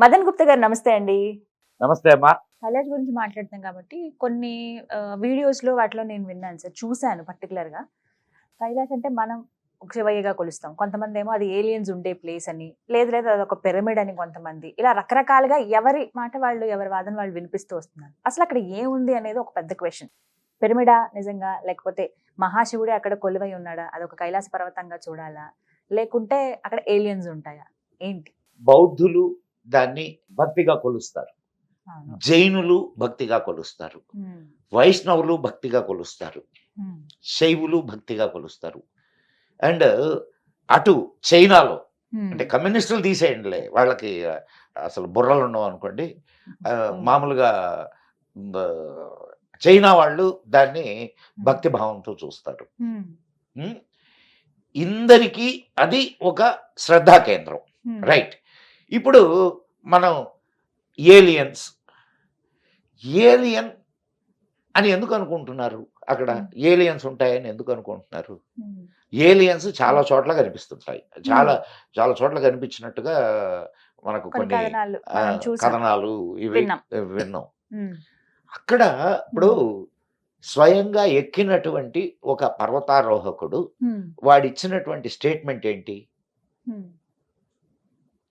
మదన్ గుప్తా గారు నమస్తే అండి. నమస్తే అమ్మా. కైలాష్ గురించి మాట్లాడుతున్నాం కాబట్టి కొన్ని వీడియోస్లో వాటిలో నేను విన్నాను సార్ చూశాను పర్టికులర్గా. కైలాష్ అంటే మనం శివయ్యగా కొలుస్తాం. కొంతమంది ఏమో అది ఏలియన్స్ ఉండే ప్లేస్ అని లేదు లేదు అది ఒక పిరమిడ్ అని కొంతమంది. ఇలా రకరకాలుగా ఎవరి మాట వాళ్ళు ఎవరి వాదన వాళ్ళు వినిపిస్తూ వస్తున్నారు. అసలు అక్కడ ఏముంది అనేది ఒక పెద్ద క్వశ్చన్ పిరమిడా నిజంగా? లేకపోతే మహాశివుడే అక్కడ కొలువై ఉన్నాడా? అది ఒక కైలాస పర్వతంగా చూడాలా? లేకుంటే అక్కడ ఏలియన్స్ ఉంటాయా? ఏంటి? బౌద్ధులు దాన్ని భక్తిగా కొలుస్తారు. జైనులు భక్తిగా కొలుస్తారు. వైష్ణవులు భక్తిగా కొలుస్తారు. శైవులు భక్తిగా కొలుస్తారు. అండ్ అటు చైనాలో. అంటే కమ్యూనిస్టులు తీసేయండిలే వాళ్ళకి అసలు బుర్రలు ఉండవు అనుకోండి. మామూలుగా చైనా వాళ్ళు దాన్ని భక్తి భావంతో చూస్తారు? ఇందరికీ అది ఒక శ్రద్ధా కేంద్రం. రైట్. ఇప్పుడు మనం ఏలియన్స్. ఏలియన్ అని ఎందుకు అనుకుంటున్నారు? అక్కడ Hmm. ఏలియన్స్ ఉంటాయని ఎందుకు అనుకుంటున్నారు? ఉమ్, ఏలియన్స్ చాలా చోట్ల కనిపిస్తుంటాయి. చాలా చాలా చోట్ల కనిపించినట్టుగా మనకు కొన్ని కథనాలు ఇవి విన్నాం. అక్కడ ఇప్పుడు స్వయంగా ఎక్కినటువంటి ఒక పర్వతారోహకుడు వాడిచ్చినటువంటి స్టేట్మెంట్ ఏంటి.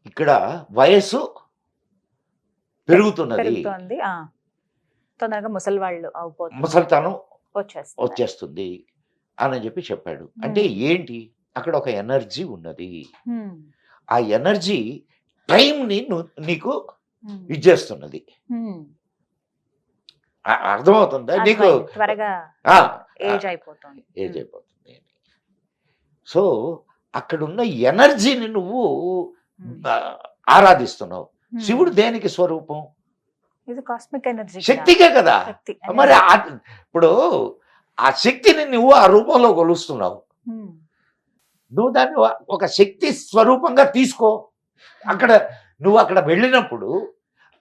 ఇక్కడ వయస్సు పెరుగుతున్నది. తొందరగా ముసలి వాళ్ళు అయిపోతుంది ముసలితనం వచ్చేస్తుంది అని చెప్పి చెప్పాడు. అంటే ఏంటి? అక్కడ ఒక ఎనర్జీ ఉన్నది. ఆ ఎనర్జీ టైంని ను- నీకు ఇచ్చేస్తున్నది. అర్థమవుతుందా? నీకు ఏజ్ అయిపోతుంది. సో అక్కడున్న ఎనర్జీని నువ్వు ఆరాధిస్తున్నావు. శివుడు దేనికి స్వరూపం? ఇది కాస్మిక్ ఎనర్జీ శక్తికే కదా. మరి ఆ- ఇప్పుడు ఆ శక్తిని నువ్వు ఆ రూపంలో కొలుస్తున్నావు. నువ్వు దాన్ని ఒక- శక్తి స్వరూపంగా తీసుకో. అక్కడ నువ్వు అక్కడ వెళ్ళినప్పుడు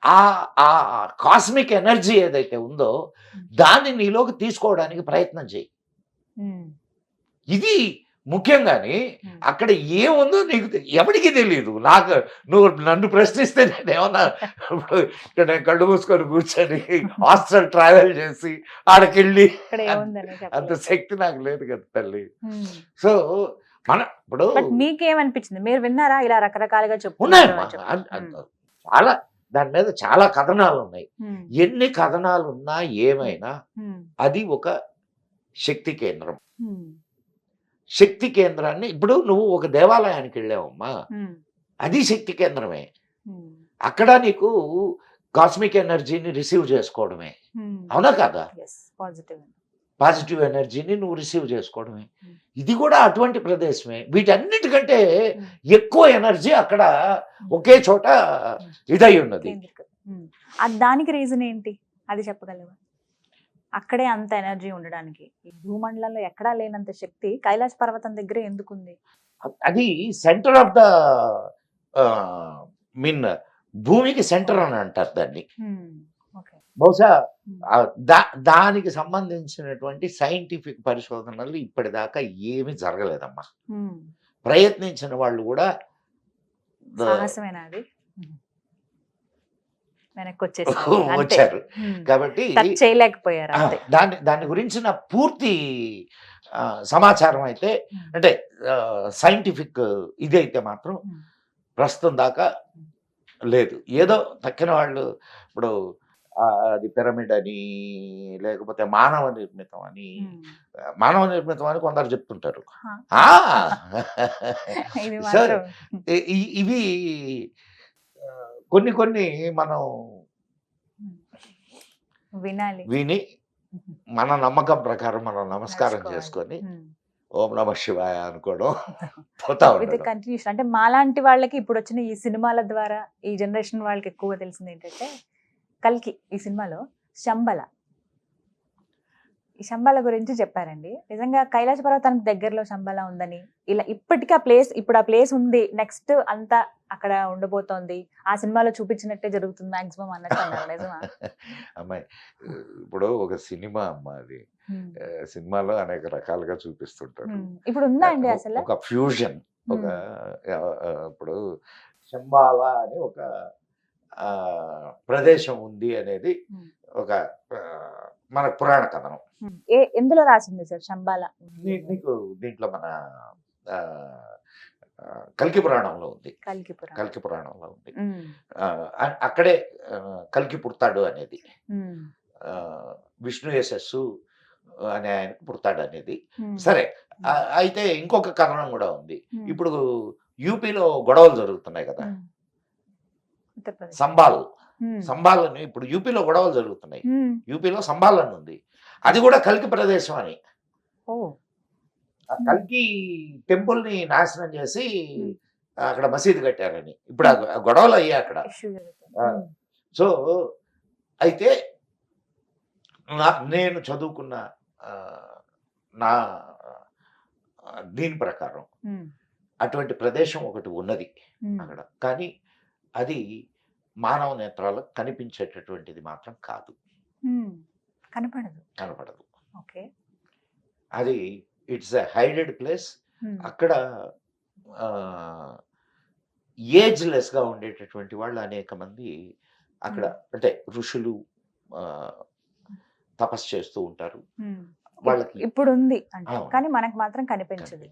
ఆ ఆ కాస్మిక్ ఎనర్జీ ఏదైతే ఉందో దాన్ని నీలోకి తీసుకోవడానికి ప్రయత్నం చేయి. ఇది ముఖ్యంగాని ఉమ్. అక్కడ ఏముందో నీకు ఎవరికి తెలియదు నాకు నువ్వు నన్ను ప్రశ్నిస్తే నేను ఏమన్నా ఇక్కడ నేను కళ్ళు మూసుకొని కూర్చొని హాస్టల్ ట్రావెల్ చేసి ఆడకెళ్ళి అంత శక్తి నాకు లేదు కదా తల్లి. సో మన ఇప్పుడు మీకేమనిపించింది? మీరు విన్నారా? ఇలా రకరకాలుగా అన్- చాలా దాని మీద చాలా కథనాలు ఉన్నాయి ఎన్ని కథనాలు ఉన్నా ఏమైనా అది ఒక శక్తి కేంద్రం. శక్తి కేంద్రాన్ని ఇప్పుడు నువ్వు ఒక దేవాలయానికి వెళ్ళావమ్మా. అది శక్తి కేంద్రమే. అక్కడ నీకు కాస్మిక్ ఎనర్జీని రిసీవ్ చేసుకోవడమే. అవునా కదా? పాజిటివ్ ఎనర్జీని నువ్వు రిసీవ్ చేసుకోవడమే. ఇది కూడా అటువంటి ప్రదేశమే. వీటన్నిటికంటే ఎక్కువ ఎనర్జీ అక్కడ ఒకే చోట ఇదై ఉన్నది. దానికి రీజన్ ఏంటి? అది చెప్పగలవా? అక్కడే అంత ఎనర్జీ ఉండడానికి. ఈ భూమండలంలో ఎక్కడా లేనంత శక్తి కైలాస పర్వతం దగ్గర ఎందుకుంది? అది సెంటర్ ఆఫ్ ద మీన్ భూమికి సెంటర్ అని అంటారు దాన్ని. బహుశా దానికి సంబంధించినటువంటి సైంటిఫిక్ పరిశోధనలు ఇప్పటిదాకా ఏమీ జరగలేదమ్మా. ప్రయత్నించిన వాళ్ళు కూడా వెనక్కి వచ్చారు కాబట్టి చేయలేకపోయారు దాని దాని గురించిన పూర్తి సమాచారం అయితే. అంటే సైంటిఫిక్ ఇది అయితే మాత్రం. ప్రస్తుతం దాకా లేదు ఏదో తక్కిన వాళ్ళు ఇప్పుడు అది పిరమిడ్ అని లేకపోతే మానవ నిర్మితం అని. మానవ నిర్మితం అని కొందరు చెప్తుంటారు హా. ఆ! ఇది సో, మాత్రం ఇ- ఇ- ఇవి కొన్ని కొన్ని మనం వినాలి విని మన నమ్మకం ప్రకారం మనం నమస్కారం. చేసుకొని. ఓం నమ శివాయ అనుకోవడం పోతా కంటిన్యూషన్ అంటే మాలాంటి వాళ్ళకి ఇప్పుడు వచ్చిన ఈ సినిమాల ద్వారా ఈ జనరేషన్ వాళ్ళకి ఎక్కువగా తెలిసింది ఏంటంటే కల్కి ఈ సినిమాలో శంబల ఈ శంబల గురించి చెప్పారండి. నిజంగా కైలాస పర్వతానికి దగ్గరలో శంబల ఉందని ఇలా ఇప్పటికీ ఆ ప్లేస్ ఇప్పుడు ఆ ప్లేస్ ఉంది నెక్స్ట్ అంతా అక్కడ ఉండబోతోంది. ఆ సినిమాలో చూపించినట్టే జరుగుతుంది మాక్సిమం అన్నట్టు నిజమా? అమ్మాయి ఇప్పుడు ఒక సినిమా అమ్మ అది. సినిమాలో అనేక రకాలుగా చూపిస్తుంటారు. ఇప్పుడు ఉందా అండి అసలు? ఒక ఫ్యూజన్ ఒక ఇప్పుడు శంబాల అని ఒక ఆ, ప్రదేశం ఉంది అనేది. ఒక మన పురాణ కథనం. ఏ ఎందులో రాసింది సార్ శంబాల నీకు దీంట్లో మన కల్కి పురాణంలో ఉంది. కలికి పురాణం. కల్కి పురాణంలో ఉంది. అక్కడే కల్కి పుడతాడు అనేది. విష్ణు యశస్సు అనే ఆయనకు పుడతాడు అనేది. సరే అయితే ఇంకొక కథనం కూడా ఉంది. ఇప్పుడు యూపీలో గొడవలు జరుగుతున్నాయి కదా. సంబాల్. అని ఇప్పుడు యూపీలో గొడవలు జరుగుతున్నాయి. యూపీలో సంబాల్ అని ఉంది. అది కూడా కల్కి ప్రదేశం అని. కల్కి టెంపుల్ని నాశనం చేసి. అక్కడ మసీదు కట్టారని. ఇప్పుడు గొడవలు అయ్యాయి అక్కడ. సో అయితే నేను చదువుకున్న నా దీని ప్రకారం. అటువంటి ప్రదేశం ఒకటి ఉన్నది. అక్కడ. కానీ అది మానవ నేత్రాలకు కనిపించేటటువంటిది మాత్రం కాదు. కనపడదు కనపడదు ఓకే అది ఇట్స్ ఎ హైడెడ్ ప్లేస్. అక్కడ ఏజ్లెస్గా ఉండేటటువంటి వాళ్ళు అనేక మంది అక్కడ అంటే ఋషులు ఆ, తపస్సు చేస్తూ ఉంటారు. వాళ్ళకి ఇప్పుడు ఉంది అంటే. కానీ మనకు మాత్రం కనిపించదు.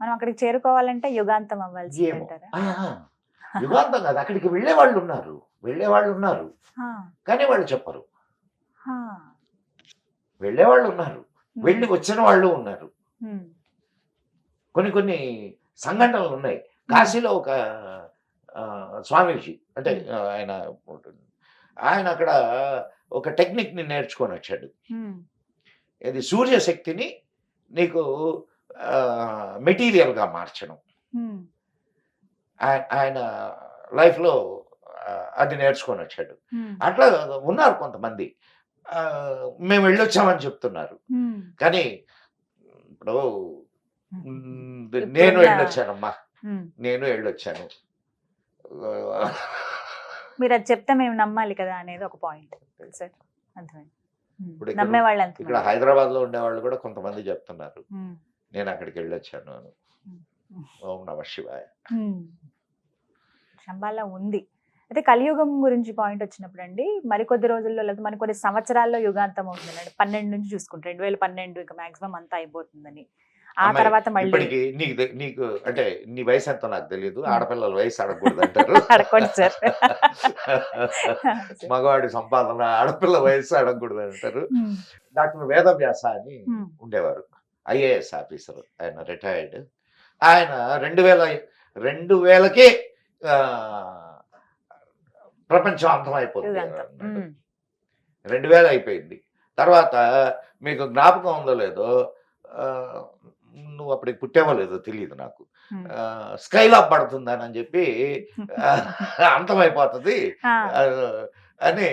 మనం అక్కడికి చేరుకోవాలంటే యుగాంతం అవ్వాల్సి. అంటారా యుగాంతం కాదు. అక్కడికి వెళ్ళే వాళ్ళు ఉన్నారు. వెళ్ళే వాళ్ళు ఉన్నారు. కానీ వాళ్ళు చెప్పరు. వెళ్ళే వాళ్ళు ఉన్నారు. వెళ్ళి వచ్చిన వాళ్ళు ఉన్నారు. కొన్ని కొన్ని సంఘటనలు ఉన్నాయి. కాశీలో ఒక స్వామీజీ అంటే ఆయన ఆయన అక్కడ ఒక టెక్నిక్ని నేర్చుకొని వచ్చాడు. ఇది సూర్యశక్తిని నీకు మెటీరియల్గా మార్చడం ఆయన లైఫ్లో ఆ, అది నేర్చుకొని వచ్చాడు. అట్లా ఉన్నారు కొంతమంది మేము వెళ్ళొచ్చామని చెప్తున్నారు. కానీ ఇప్పుడు నేను వెళ్ళొచ్చానమ్మా. నేను వెళ్ళొచ్చాను మీరు అది చెప్తే మేము నమ్మాలి కదా అనేది ఒక పాయింట్ సార్ అర్థమైంది ఉమ్. ఇప్పుడు ఇక్కడ- హైదరాబాద్లో ఉండేవాళ్ళు కూడా కొంతమంది చెప్తున్నారు. నేను అక్కడికి వెళ్ళొచ్చాను అని. ఓం నమ శివాయ. శంబాలా ఉంది. అయితే కలియుగం గురించి పాయింట్ వచ్చినప్పుడు అండి మరికొద్ది రోజుల్లో లేదా మరి కొన్ని సంవత్సరాల్లో యుగాంతం అవుతుందండి. పన్నెండు నుంచి చూసుకుంటే రెండు వేల పన్నెండు ఇక మాక్సిమం అంతా అయిపోతుందని. ఆ తర్వాత మళ్ళీ ఇప్పటికి నీకు నీకు అంటే నీ వయసు ఎంతో నాకు తెలియదు ఆడపిల్లల వయసు అడగకూడదు అంటారు. అడగండి సార్. మగవాడి సంపాదన ఆడపిల్ల వయసు అడగకూడదు అంటారు. డాక్టర్ వేదవ్యాస అని. ఉండేవారు. IAS officer. ఆయన రిటైర్డ్. ఆయన రెండు వేల రెండు వేలకే ప్రపంచం అంతమైపోతుంది. రెండు వేలు అయిపోయింది. తర్వాత మీకు జ్ఞాపకం ఉందో లేదో నువ్వు అప్పటికి పుట్టేవో లేదో తెలియదు నాకు. ఉమ్. స్కైలాప్ పడుతుందని అని చెప్పి అంతమైపోతుంది అని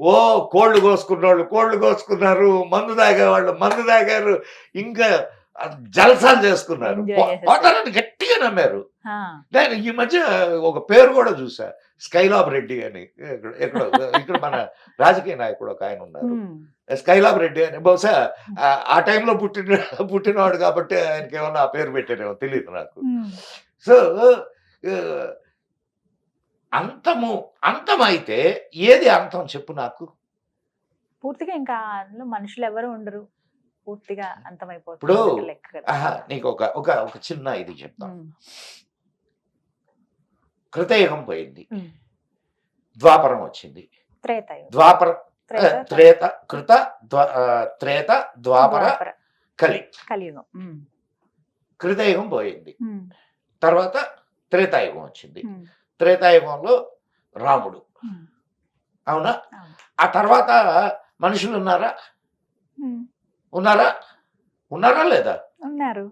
ఓ కోళ్ళు కోసుకున్నోళ్ళు కోళ్ళు కోసుకున్నారు మందు తాగేవాళ్ళు మందు తాగారు. ఇంకా జలసాలు చేసుకున్నారు. పోతారని గట్టిగా నమ్మారు. నేను ఈ మధ్య ఒక పేరు కూడా చూసా స్కైలాబ్ రెడ్డి అని. ఇక్కడ ఇక్కడ మన రాజకీయ నాయకుడు ఒక ఆయన ఉన్నారు. స్కైలాబ్ రెడ్డి అని. బహుశా ఆ- టైంలో పుట్టిన పుట్టినవాడు కాబట్టి ఆయనకి ఏమన్నా ఆ పేరు పెట్టారేమో తెలియదు నాకు. సో అంతము అంతమైతే ఏది అంతం చెప్పు నాకు? పూర్తిగా ఇంకా మనుషులు ఎవరు ఉండరు. పూర్తిగా అంతమైపోతుంది నీకు ఒక ఒక ఒక చిన్న ఇది చెప్తాం. కృతయుగం పోయింది. ద్వాపరం వచ్చింది. ద్వాపర త్రేత కృత త్రేత ద్వాపర కలి కలియుగం. కృతయుగం పోయింది. తర్వాత త్రేతాయుగం వచ్చింది. త్రేతాయుగంలో రాముడు. అవునా. ఆ తర్వాత మనుషులు ఉన్నారా. ఉన్నారా ఉన్నారా లేదా ఉన్నారు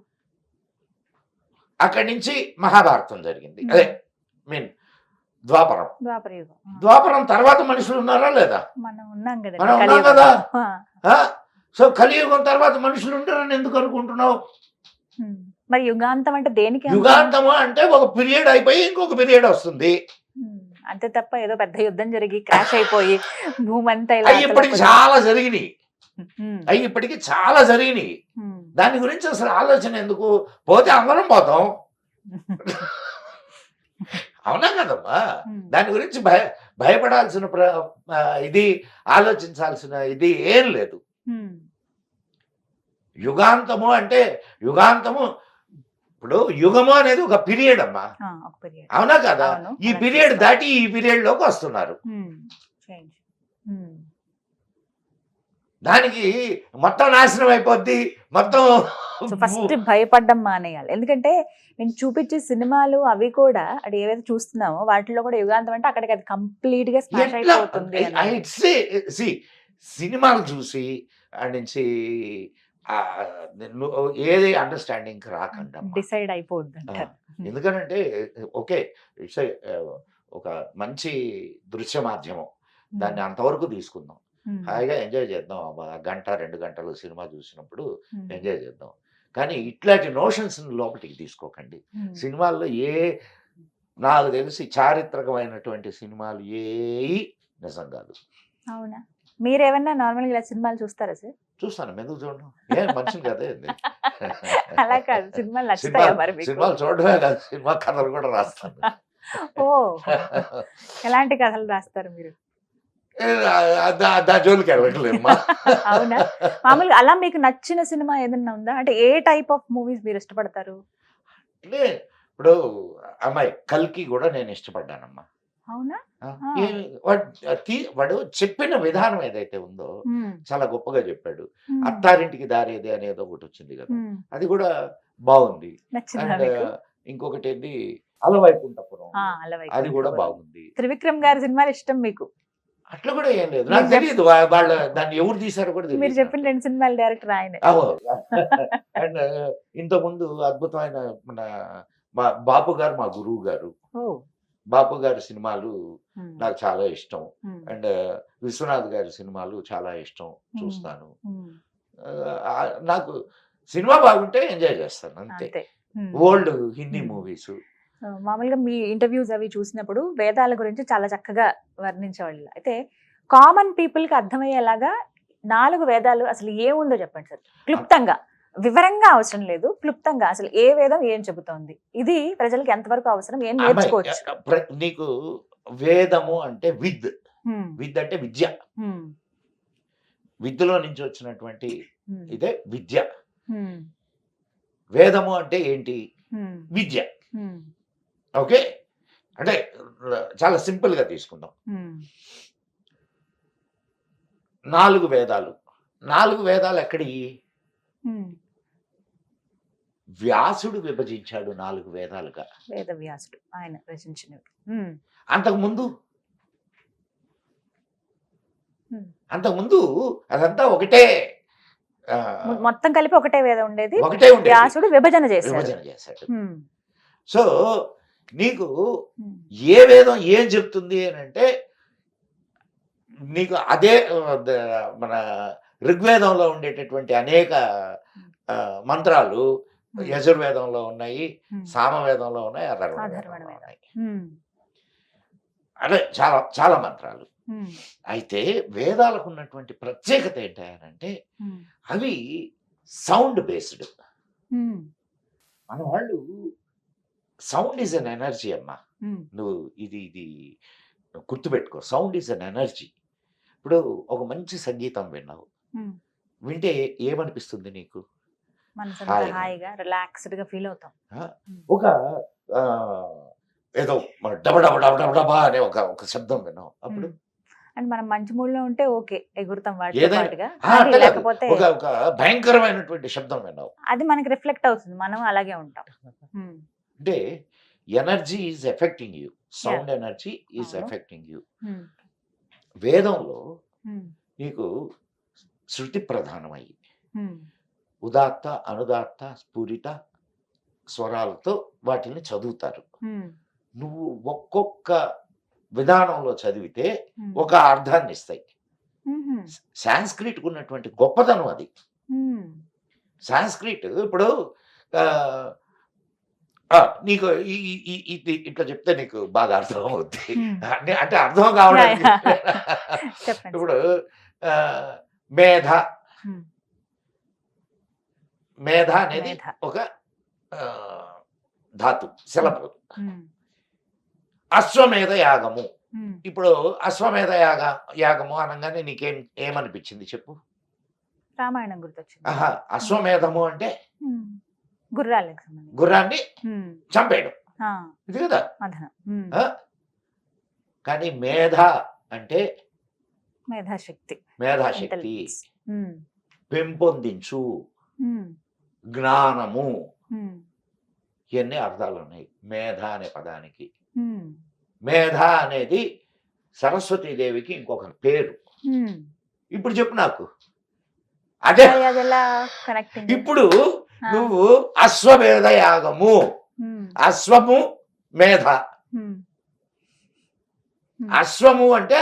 అక్కడి నుంచి మహాభారతం జరిగింది. అదే మీన్ ద్వాపరం ద్వాపర తర్వాత మనుషులు ఉన్నారా లేదా మనం ఉన్నాం కదా? సో కలియుగం తర్వాత మనుషులు ఉంటారని ఎందుకు అనుకుంటున్నావు. మరి యుగాంతం అంటే దేనికి అంతం? యుగాంతము అంటే ఒక పీరియడ్ అయిపోయి ఇంకొక పీరియడ్ వస్తుంది. అంతే తప్ప ఏదో పెద్ద యుద్ధం జరిగి క్రాష్ అయిపోయి భూమి అంతా ఇలా అవి ఇప్పటికి. చాలా జరిగినాయి. అవి ఇప్పటికి చాలా జరిగినాయి. దాని గురించి అసలు ఆలోచన ఎందుకు? పోతే అందరం పోతాం. అవునా కదమ్మా. దాని గురించి భయ భయపడాల్సిన ఇది ఆలోచించాల్సిన ఇది ఏం లేదు. యుగాంతము అంటే యుగాంతము ఇప్పుడు యుగము అనేది ఒక పీరియడ్ అమ్మా. అవునా కదా? ఈ పీరియడ్. దాటి ఈ పీరియడ్లోకి వస్తున్నారు దానికి మొత్తం నాశనం అయిపోద్ది. మొత్తం ఫస్ట్ భయపడడం మానేయాలి. ఎందుకంటే నేను చూపించే సినిమాలు అవి కూడా అది ఏవైతే చూస్తున్నామో వాటిలో కూడా యుగాంతం అంటే అక్కడికి అది కంప్లీట్గా స్మాష్ అయిపోతుంది సినిమాలు చూసి నుంచి ఏది అండర్స్టాండింగ్ రాకుండా. డిసైడ్ అయిపోద్ది అంటారు ఎందుకనంటే ఓకే ఇట్స్ ఒక మంచి దృశ్య మాధ్యమం దాన్ని అంతవరకు తీసుకుందాం. హాయిగా ఎంజాయ్ చేద్దాం. గంట రెండు గంటలు సినిమా చూసినప్పుడు ఎంజాయ్ చేద్దాం. కానీ ఇట్లాంటి నోషన్స్ లోపలికి తీసుకోకండి. సినిమాల్లో ఏ నాకు తెలిసి చారిత్రకమైనటువంటి సినిమాలు ఏ నిజం కాదు. అవునా? మీరేమన్నా నార్మల్గా సినిమాలు చూస్తారా సార్? చూస్తాను. ఎందుకు చూడడం ఏ మనిషిని కదే అలా కాదు. సినిమాలు సినిమాలు చూడడమే కాదు. సినిమా కథలు కూడా రాస్తాను. ఓ! ఎలాంటి కథలు రాస్తారు మీరు? జోలికి వెళ్ళట్లేమ్మా అవునా? మామూలుగా అలా మీకు నచ్చిన సినిమా ఏదైనా ఉందా? అంటే ఏ టైప్ ఆఫ్ మూవీస్ మీరు ఇష్టపడతారు? అంటే ఇప్పుడు అమ్మాయి కల్కి కూడా నేను ఇష్టపడ్డానమ్మా. అవునా? వాడు చెప్పిన విధానం ఏదైతే ఉందో చాలా గొప్పగా చెప్పాడు. అత్తారింటికి దారేది అనేది ఒకటి వచ్చింది కదా. అది కూడా బాగుంది. అండ్ ఇంకొకటి ఏంటి అలవైకుంఠపురం. అది కూడా బాగుంది. త్రివిక్రమ్ గారి సినిమాలు ఇష్టం మీకు? అట్లా కూడా ఏం లేదు. నాకు తెలియదు వాళ్ళ దాన్ని ఎవరు తీశారో కూడా మీరు చెప్పిన రెండు సినిమాలు డైరెక్టర్ ఆయన. అండ్ ఇంతకుముందు అద్భుతమైన మన మా బాపు గారు మా గురువు గారు. బాపు గారి సినిమాలు నాకు చాలా ఇష్టం. అండ్ విశ్వనాథ్ గారి సినిమాలు చాలా ఇష్టం చూస్తాను. నాకు సినిమా బాగుంటే ఎంజాయ్ చేస్తాను అంతే. ఓల్డ్ హిందీ. మూవీస్. మామూలుగా మీ ఇంటర్వ్యూస్ అవి చూసినప్పుడు వేదాల గురించి చాలా చక్కగా వర్ణించేవాళ్ళు. అయితే కామన్ పీపుల్కి అర్థమయ్యేలాగా నాలుగు వేదాలు అసలు ఏముందో చెప్పండి సార్. క్లుప్తంగా. వివరంగా అవసరం లేదు. క్లుప్తంగా అసలు ఏ వేదం ఏం చెబుతోంది. ఇది ప్రజలకు ఎంతవరకు అవసరం ఏం నేర్చుకోవచ్చు? నీకు వేదము అంటే విద్. విద్ అంటే విద్య. విద్యలో నుంచి వచ్చినటువంటి ఇదే విద్య. వేదము అంటే ఏంటి? విద్య. ఓకే? అంటే చాలా సింపుల్గా తీసుకుందాం నాలుగు వేదాలు. నాలుగు వేదాలు ఎక్కడి. వ్యాసుడు విభజించాడు నాలుగు వేదాలుగా. వేదవ్యాసుడు ఆయన రచించినవి. ఉమ్, అంతకుముందు. అంతకుముందు అదంతా ఒకటే మొత్తం కలిపి ఒకటే వేదం ఉండేది. ఒకటే వ్యాసుడు విభజన చేశాడు. విభజన చేశాడు. సో నీకు ఏ వేదం ఏం చెప్తుంది అని అంటే నీకు అదే మన ఋగ్వేదంలో ఉండేటటువంటి అనేక మంత్రాలు యజుర్వేదంలో ఉన్నాయి సామవేదంలో ఉన్నాయి అధర్వణ అధర్వణ వేదంలో వేదం. ఉన్నాయి అంటే చాలా చాలా మంత్రాలు. అయితే వేదాలకు ఉన్నటువంటి ప్రత్యేకత ఏంటంటే అవి సౌండ్ బేస్డ్. మన వాళ్ళు సౌండ్ ఈజ్ అన్ ఎనర్జీ అమ్మా. నువ్వు ఇది ఇది గుర్తుపెట్టుకో. Sound is an energy. ఇప్పుడు ఒక మంచి సంగీతం విన్నావు. వింటే ఏమనిపిస్తుంది నీకు? హాయిగా. హాయిగా రిలాక్స్డ్గా ఫీల్ అవుతాం? ఒక ఏదో డబ డబ డబ డబ డబా అనే ఒక ఒక శబ్దం విన్నావు. అప్పుడు? అండ్ మనం మంచి మూడ్లో ఉంటే ఓకే ఎగురుతాం. లేకపోతే ఒక భయంకరమైనటువంటి శబ్దం విన్నావు. అది మనకి రిఫ్లెక్ట్ అవుతుంది. మనం అలాగే ఉంటాం. అంటే energy is affecting you. Sound energy is. Affecting you. వేదంలో నీకు శృతి ప్రధానమయ్యి ఉదాత్త అనుదాత్త స్ఫురిత స్వరాలతో వాటిని చదువుతారు. నువ్వు ఒక్కొక్క విధానంలో చదివితే ఒక అర్థాన్ని ఇస్తాయి సాంస్క్రిట్ ఉన్నటువంటి గొప్పతనం అది. సాంస్క్రిట్ ఇప్పుడు నీకు ఇది ఇట్లా చెప్తే నీకు బాగా అర్థం అవుద్ది. అంటే- అర్థం కావడానికి ఇప్పుడు మేధ. మేధ అనేది. ఒక ధాతు శిలపు అశ్వమేధ యాగము. ఇప్పుడు అశ్వమేధ యాగ యాగము అనగానే నీకేం ఏమనిపించింది చెప్పు? రామాయణం గుర్తొచ్చింది. అశ్వమేధము అంటే. గుర్రాలకు గుర్రాన్ని. చంపేయడం. ఇది కదా? కానీ మేధ అంటే మేధాశక్తి. మేధాశక్తి. పెంపొందించు. జ్ఞానము. ఇవన్నీ అర్థాలు ఉన్నాయి. మేధ అనే పదానికి. మేధ అనేది సరస్వతీదేవికి ఇంకొక పేరు. ఇప్పుడు చెప్పు నాకు. అదే ఇప్పుడు నువ్వు అశ్వమేధ యాగము. అశ్వము మేధ. అశ్వము అంటే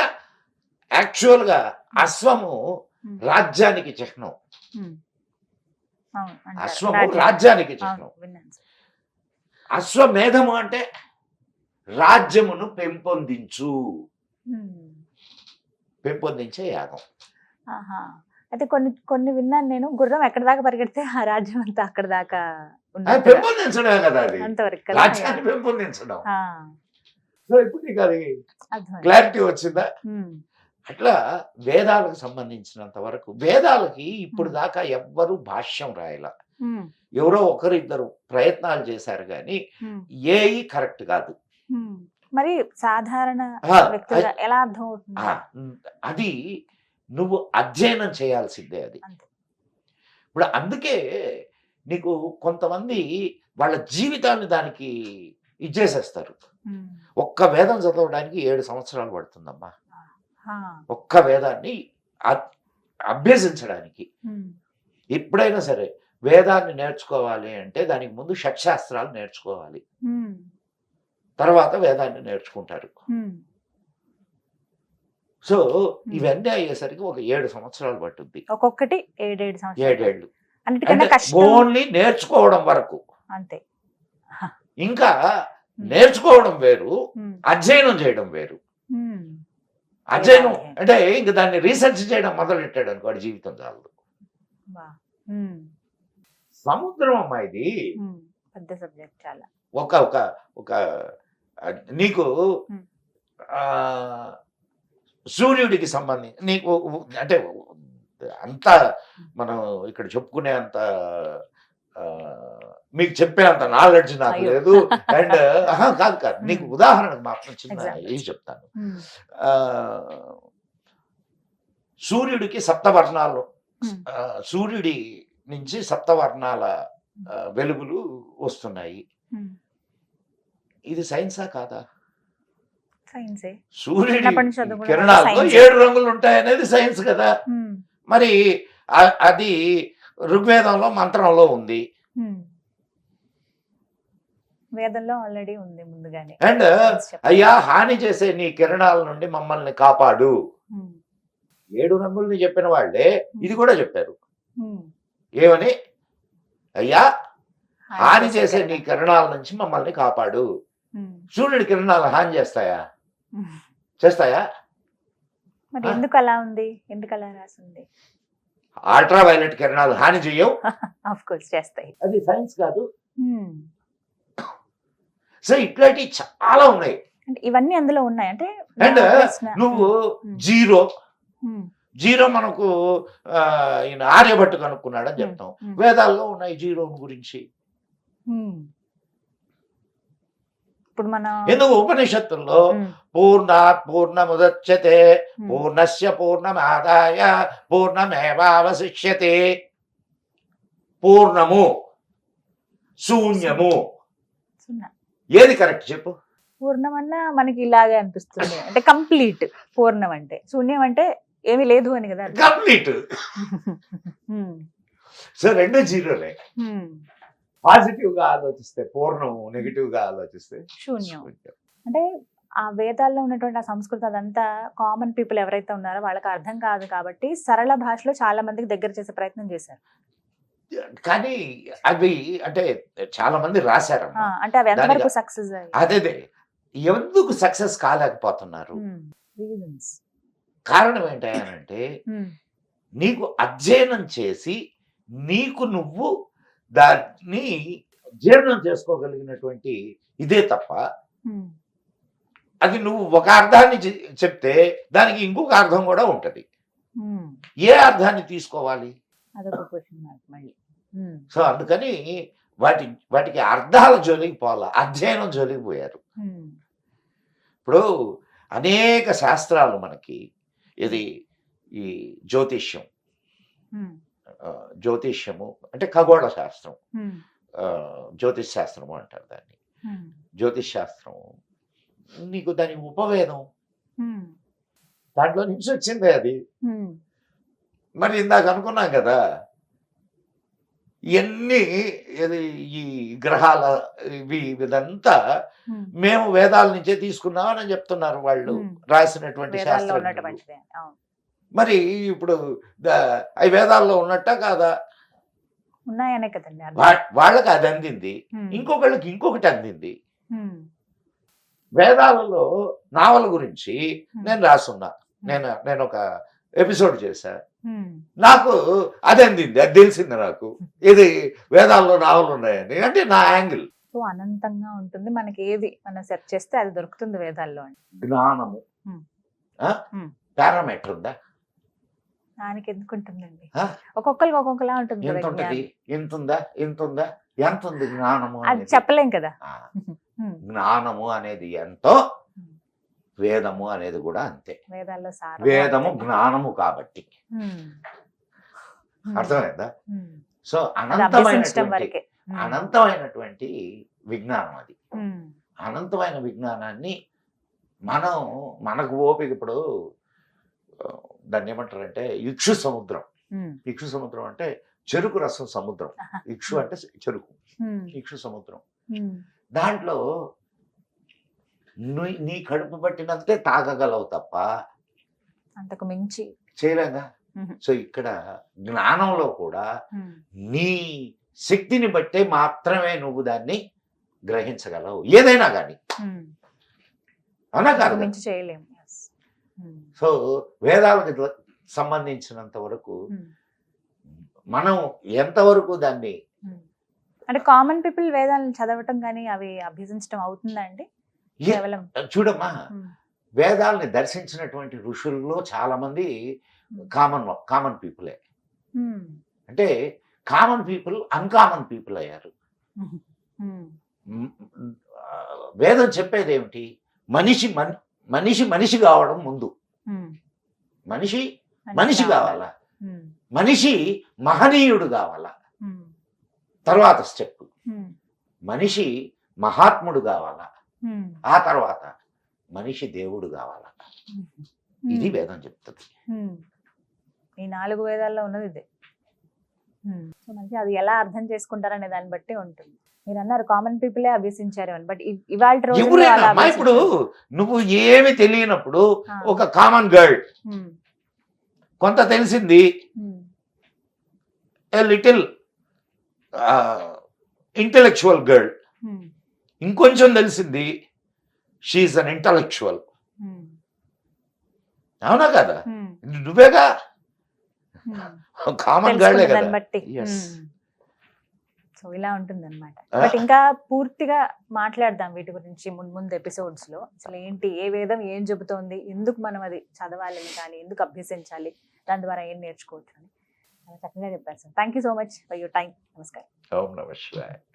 యాక్చువల్గా అశ్వము రాజ్యానికి చిహ్నం. అశ్వము రాజ్యానికి చిహ్నం. అశ్వమేధము అంటే రాజ్యమును పెంపొందించు. పెంపొందించే యాగం. అయితే కొన్ని కొన్ని విన్నాను నేను. గుర్రం ఎక్కడ దాకా పరిగెడితే ఆ రాజ్యం అంతా అక్కడ దాకా. పెంపొందించడమే కదా అది. అంతవరకు? రాజ్యాన్ని పెంపొందించడం. సో ఇప్పుడు నీకు అది. క్లారిటీ వచ్చిందా? అట్లా వేదాలకు సంబంధించినంత వరకు వేదాలకి ఇప్పుడు. దాకా ఎవ్వరు భాష్యం రాయల. ఎవరో ఒకరిద్దరు ప్రయత్నాలు చేశారు కానీ ఏఈ కరెక్ట్ కాదు. మరి సాధారణ ఎలా అర్థం అది నువ్వు అధ్యయనం చేయాల్సిందే అది. ఇప్పుడు అందుకే నీకు కొంతమంది వాళ్ళ జీవితాన్ని దానికి ఇచ్చేసేస్తారు. ఒక్క వేదం చదవడానికి ఏడు సంవత్సరాలు పడుతుందమ్మా. ఒక్క వేదాన్ని అభ్యసించడానికి. ఎప్పుడైనా సరే వేదాన్ని నేర్చుకోవాలి అంటే దానికి ముందు షట్శాస్త్రాలు నేర్చుకోవాలి. తర్వాత వేదాన్ని నేర్చుకుంటారు. సో ఇవన్నీ అయ్యేసరికి ఒక ఏడు సంవత్సరాలు పట్టుద్ది. ఒక్కొక్కటి ఏడేడు ఏడేళ్ళు. ఓన్లీ నేర్చుకోవడం వరకు. అంతే. ఇంకా నేర్చుకోవడం వేరు అధ్యయనం చేయడం వేరు. అధ్యయనం. అంటే ఇంక దాన్ని రీసెర్చ్ చేయడం మొదలు పెట్టాడు అనుకో వాడి జీవితం. ఉమ్, సముద్రం అమ్మా ఇది. పెద్ద సబ్జెక్ట్ చాలా. ఒక ఒక ఒక నీకు. ఆ, సూర్యుడికి సంబంధించి నీకు అంటే అంత మనం ఇక్కడ చెప్పుకునే అంత మీకు చెప్పే అంత నాలెడ్జ్ నాకు. లేదు అండ్ కాదు కాదు నీకు. ఉదాహరణకు మాత్రం చిన్న. ఇది చెప్తాను సూర్యుడికి సప్తవర్ణాలు సూర్యుడి నుంచి సప్తవర్ణాల వెలుగులు వస్తున్నాయి. ఇది సైన్సా కాదా సైన్సే సూర్యుడి science. ఏడు రంగులు ఉంటాయనేది సైన్స్ కదా మరి అది ఋగ్వేదంలో మంత్రంలో ఉంది. వేదంలో ఆల్రెడీ ఉంది ముందుగానే అండ్. అయ్యా హాని చేసే నీ కిరణాల నుండి మమ్మల్ని కాపాడు ఏడు రంగుల్ని చెప్పిన వాళ్ళే ఇది కూడా చెప్పారు. ఏమని అయ్యా హాని చేసే. నీ కిరణాల నుంచి మమ్మల్ని కాపాడు సూర్యుడి కిరణాలు హాని చేస్తాయా. చేస్తాయా? మరి? ఎందుకు అలా ఉంది? ఎందుకు అలా రాసింది? అల్ట్రా వైలెట్ కిరణాలు హాని చేయవు ఆఫ్ కోర్స్ చేస్తాయి. అది సైన్స్ కాదు. సో ఇట్లాంటివి చాలా ఉన్నాయి. అంటే ఇవన్నీ అందులో ఉన్నాయి. అంటే అండ్ నువ్వు జీరో. జీరో మనకు ఈయన ఆర్యభట్టు కనుక్కున్నాడని చెప్తాం. వేదాల్లో ఉన్నాయి జీరో గురించి. ఇప్పుడు మనం ఎందుకు ఉపనిషత్తుల్లో పూర్ణముదచ్యతే ఉమ్, పూర్ణస్య పూర్ణమాదాయ పూర్ణమేవావశిష్యతే. పూర్ణము శూన్యము. ఏది కరెక్ట్ చెప్పు? పూర్ణం అన్నా మనకి ఇలాగే అనిపిస్తుంది. అంటే కంప్లీట్ పూర్ణం అంటే శూన్యం అంటే ఏమీ లేదు అని కదా. కంప్లీట్. సో రెండు జీరోలే. పాజిటివ్గా ఆలోచిస్తే పూర్ణము నెగిటివ్గా ఆలోచిస్తే శూన్యం. అంటే ఆ వేదాల్లో ఉన్నటువంటి ఆ సంస్కృతి అదంతా కామన్ పీపుల్ ఎవరైతే ఉన్నారో వాళ్ళకి అర్థం కాదు కాబట్టి సరళ భాషలో చాలా మందికి దగ్గర చేసే ప్రయత్నం చేశారు. కానీ అవి అంటే చాలా మంది ఆ, రాశారమ్మా అంటే అవి ఎంతవరకు సక్సెస్ అదేదే ఎందుకు సక్సెస్ కాలేకపోతున్నారు? కారణం ఏంటంటే నీకు అధ్యయనం చేసి నీకు నువ్వు దాన్ని జీర్ణం చేసుకోగలిగినటువంటి ఇదే తప్ప అది నువ్వు ఒక అర్థాన్ని చెప్తే దానికి ఇంకొక అర్థం కూడా ఉంటది. ఏ అర్థాన్ని తీసుకోవాలి. సో అందుకని వాటి వాటికి అర్థాల జోలికి పోవాల? అధ్యయనం జోలికి పోయారు. ఇప్పుడు అనేక శాస్త్రాలు మనకి ఇది ఈ జ్యోతిష్యం. జ్యోతిష్యము అంటే ఖగోళ శాస్త్రం జ్యోతిష్ శాస్త్రము అంటారు దాన్ని. జ్యోతిష్ శాస్త్రం నీకు దాని ఉపవేదం. దాంట్లో నుంచి వచ్చిందే అది. మరి ఇందాక అనుకున్నాం కదా ఇవన్నీ ఈ గ్రహాల ఇవి ఇదంతా. మేము వేదాల నుంచే తీసుకున్నామని చెప్తున్నారు వాళ్ళు. రాసినటువంటి శాస్త్రం మరి ఇప్పుడు అవి వేదాల్లో ఉన్నట్ట కాదా? ఉన్నాయనే కదండి వాళ్ళకి అది అందింది. ఇంకొకళ్ళకి ఇంకొకటి అందింది. వేదాలలో నావల గురించి. నేను రాసున్నా. నేను నేను ఒక ఎపిసోడ్ చేశా. నాకు అది అందింది అది తెలిసింది నాకు. ఇది వేదాల్లో నావలు ఉన్నాయని అంటే నా యాంగిల్. సో అనంతంగా ఉంటుంది. మనకి ఏది మనం సెర్చ్ చేస్తే అది దొరుకుతుంది వేదాల్లో జ్ఞానము. పారామీటర్ ఉందా? దానికి ఎందుకు ఉంటుందండి? ఒక్కొక్కరికి ఒక్కొక్కలా ఉంటుంది ఎంత ఉంటది. ఎంత ఉందా ఎంత ఉందా ఎంత ఉంది జ్ఞానము అది? చెప్పలేం కదా. జ్ఞానము అనేది ఎంతో. వేదము అనేది కూడా అంతే వేదాల్లో వేదము జ్ఞానము కాబట్టి. అర్థమైందా. సో అభ్యసించడం అనంతమైనటువంటి విజ్ఞానం అది. అనంతమైన విజ్ఞానాన్ని మనం మనకు ఓపిక ఇప్పుడు దాన్ని ఏమంటారంటే ఇక్షు సముద్రం. ఇక్షు సముద్రం అంటే చెరుకు రసం సముద్రం. ఇక్షు అంటే చెరుకు. ఇక్షు సముద్రం. దాంట్లో నీ కడుపు పట్టినంతే తాగగలవు తప్ప అంతకు మించి చేయలేగా. సో ఇక్కడ జ్ఞానంలో కూడా. నీ శక్తిని బట్టే మాత్రమే నువ్వు దాన్ని గ్రహించగలవు ఏదైనా కానీ. అవునా కాదు మించి చేయలేము. సో వేదాలకు సంబంధించినంత వరకు. మనం ఎంతవరకు దాన్ని. అంటే కామన్ పీపుల్ వేదాలను చదవటం కానీ అవి అభ్యసించడం అవుతుందా అండి కేవలం చూడమ్మా. వేదాల్ని దర్శించినటువంటి ఋషుల్లో చాలా మంది కామన్ కామన్ పీపులే. అంటే కామన్ పీపుల్ అన్కామన్ పీపుల్ అయ్యారు వేదం చెప్పేది ఏమిటి మనిషి మన్ మనిషి మనిషి కావడం ముందు. మనిషి మనిషి కావాలా. మనిషి మహనీయుడు కావాలా. తర్వాత స్టెప్. మనిషి మహాత్ముడు కావాలా. ఆ తర్వాత మనిషి దేవుడు కావాలా ఇది. వేదం చెప్తుంది. ఈ నాలుగు వేదాల్లో ఉన్నది ఇదే అది ఎలా అర్థం చేసుకుంటారనే దాన్ని బట్టి ఉంటుంది మీరు అన్నారు కామన్ పీపులే అభ్యసించారు అని. బట్ ఇవాళ రోజు ఇప్పుడు నువ్వు ఏమి తెలియనప్పుడు ఒక కామన్ గర్ల్ కొంత తెలిసింది. ఏ లిటిల్ ఇంటెలెక్చువల్ గర్ల్ ఇంకొంచెం తెలిసింది షీఈ్ అన్ ఇంటలెక్చువల్ అవునా కదా? నువ్వేగా? కామన్ గర్లే కదా. సో ఇలా ఉంటుంది అనమాట. బట్ ఇంకా పూర్తిగా మాట్లాడదాం వీటి గురించి ముందు ముందు ఎపిసోడ్స్లో. అసలు ఏంటి ఏ వేదం ఏం చెబుతోంది ఎందుకు మనం అది చదవాలి కానీ ఎందుకు అభ్యసించాలి దాని ద్వారా ఏం నేర్చుకోవచ్చు అని. చక్కగా చెప్పారు sir. Thank you so much for your time నమస్కారం. ఓం నమ శివాయ.